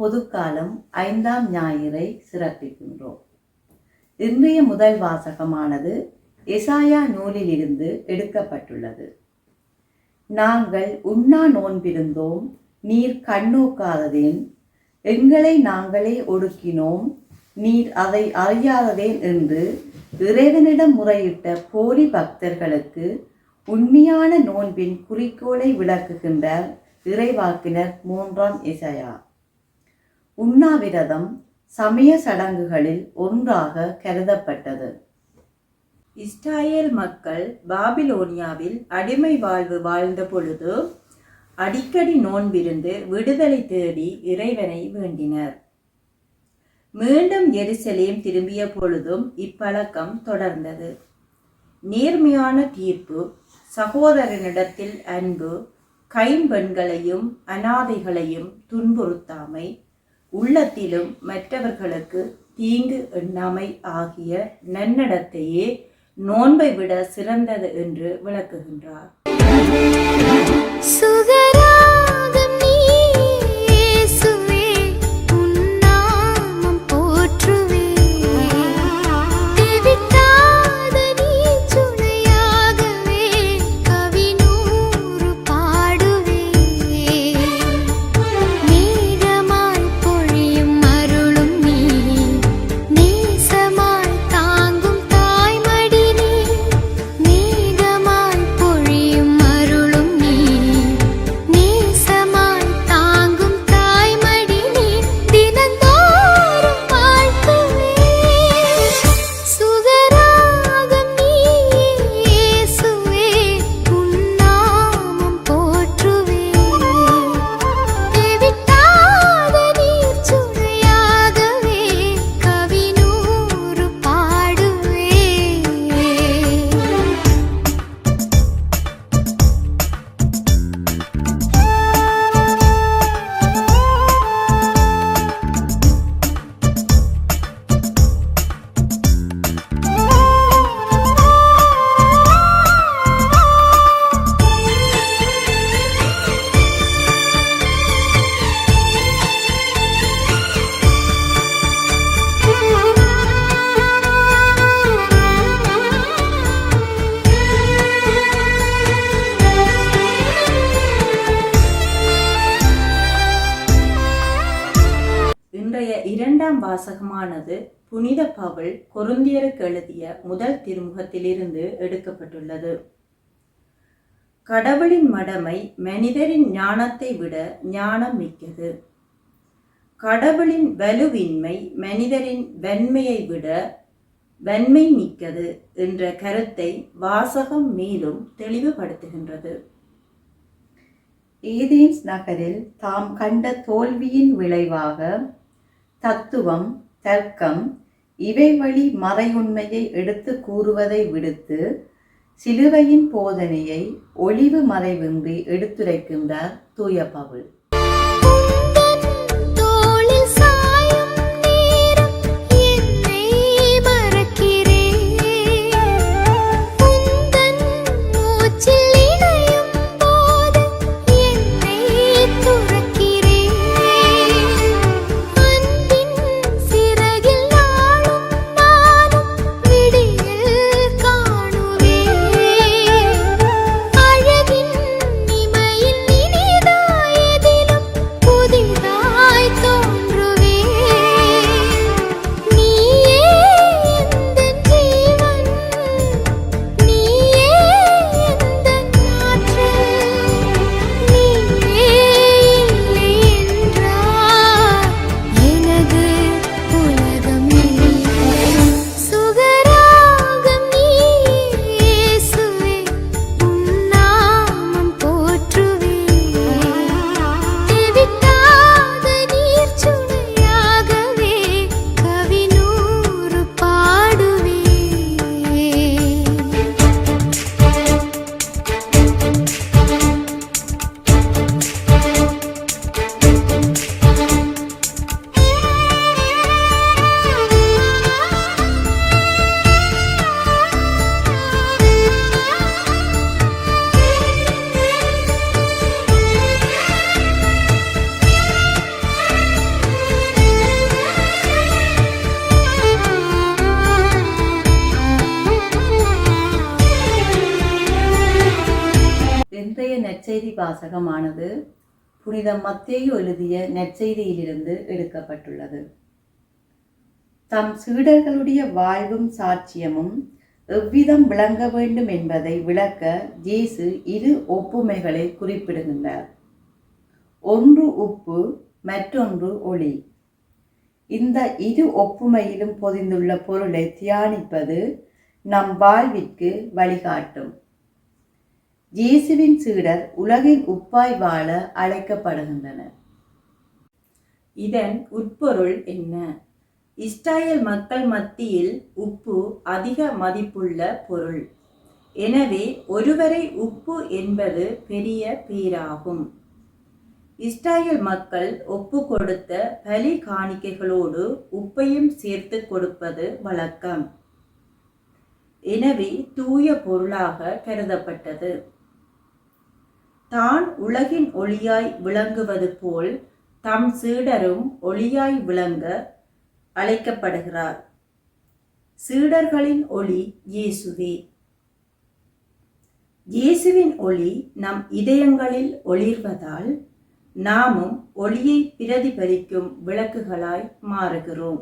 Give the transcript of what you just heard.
பொதுக்காலம் ஐந்தாம் ஞாயிறை சிறப்பிக்கின்றோம். இன்றைய முதல் வாசகமானது எசாயா நூலிலிருந்து எடுக்கப்பட்டுள்ளது. நாங்கள் உண்ணா நோன்பிருந்தோம் நீர் கண்ணோக்காததேன். எங்களை நாங்களே ஒடுக்கினோம் நீர் அதை அறியாததேன் என்று இறைவனிடம் முறையிட்ட போலி பக்தர்களுக்கு உண்மையான நோன்பின் குறிக்கோளை விளக்குகின்றார் இறைவாக்கினர் மூன்றாம் இசையா உண்ணாவிரதம் சமய சடங்குகளில் ஒன்றாக கருதப்பட்டது. இஸ்ராயேல் மக்கள் பாபிலோனியாவில் அடிமை வாழ்வு வாழ்ந்த பொழுது அடிக்கடி நோன்பிருந்து விடுதலை தேடி இறைவனை வேண்டினர். மீண்டும் எருசலேம் திரும்பிய பொழுதும் இப்பழக்கம் தொடர்ந்தது. நேர்மையான தீர்ப்பு சகோதரனிடத்தில் அன்பு கைம்பெண்களையும் அனாதைகளையும் துன்புறுத்தாமை உள்ளத்திலும் மற்றவர்களுக்கு தீங்கு எண்ணாமை ஆகிய நன்னடத்தையே நோன்பை விட சிறந்தது என்று விளக்குகின்றார். வாசகமானது புனித பவுல் கொருந்தியருக்கு எழுதிய முதல் திருமுகத்திலிருந்து எடுக்கப்பட்டுள்ளது. கடவுளின் மடமை மனிதரின் ஞானத்தை விட ஞானம் மிக்கது. கடவுளின் வலுவின்மை மனிதரின் வன்மையை விட வன்மை மிக்கது என்ற கருத்தை வாசகம் மேலும் தெளிவுபடுத்துகின்றது. ஏதேன்ஸ் நகரில் தாம் கண்ட தோல்வியின் விளைவாக தத்துவம் தர்க்கம் இவை வழி மறையுண்மையை எடுத்து கூறுவதை விடுத்து சிலுவையின் போதனையை ஒளிவு மறைவின்றி எடுத்துரைக்கின்றார் தூய பவுல். நற்செய்தி வாசகமானது புனித மத்தேயு எழுதிய நற்செய்தியிலிருந்து எடுக்கப்பட்டுள்ளது. தம் சீடர்களுடைய வாழ்வும் சாட்சியமும் எவ்விதம் விளங்க வேண்டும் என்பதை விளக்க ஜீசு இரு ஒப்புமைகளை குறிப்பிடுகின்றார். ஒன்று உப்பு மற்றொன்று ஒளி. இந்த இரு ஒப்புமையிலும் பொதிந்துள்ள பொருளை தியானிப்பது நம் வாழ்விற்கு வழிகாட்டும். இயேசுவின் சீடர் உலகின் உப்பாய் வாழ அழைக்கப்படுகின்றனர். இதன் உட்பொருள் என்ன? இஸ்ராயல் மக்கள் மத்தியில் உப்பு அதிக மதிப்புள்ள பொருள். எனவே ஒருவரை உப்பு என்பது பெரிய பேராகும் இஸ்ராயல் மக்கள் ஒப்பு கொடுத்த பலி காணிக்கைகளோடு உப்பையும் சேர்த்து கொடுப்பது வழக்கம். எனவே தூய பொருளாக கருதப்பட்டது. தான் உலகின் ஒளியாய் விளங்குவது போல் தம் சீடரும் ஒளியாய் விளங்க அழைக்கப்படுகிறார். சீடர்களின் ஒளி இயேசுவே. இயேசுவின் ஒளி நம் இதயங்களில் ஒளிர்வதால் நாமும் ஒளியை பிரதிபலிக்கும் விளக்குகளாய் மாறுகிறோம்.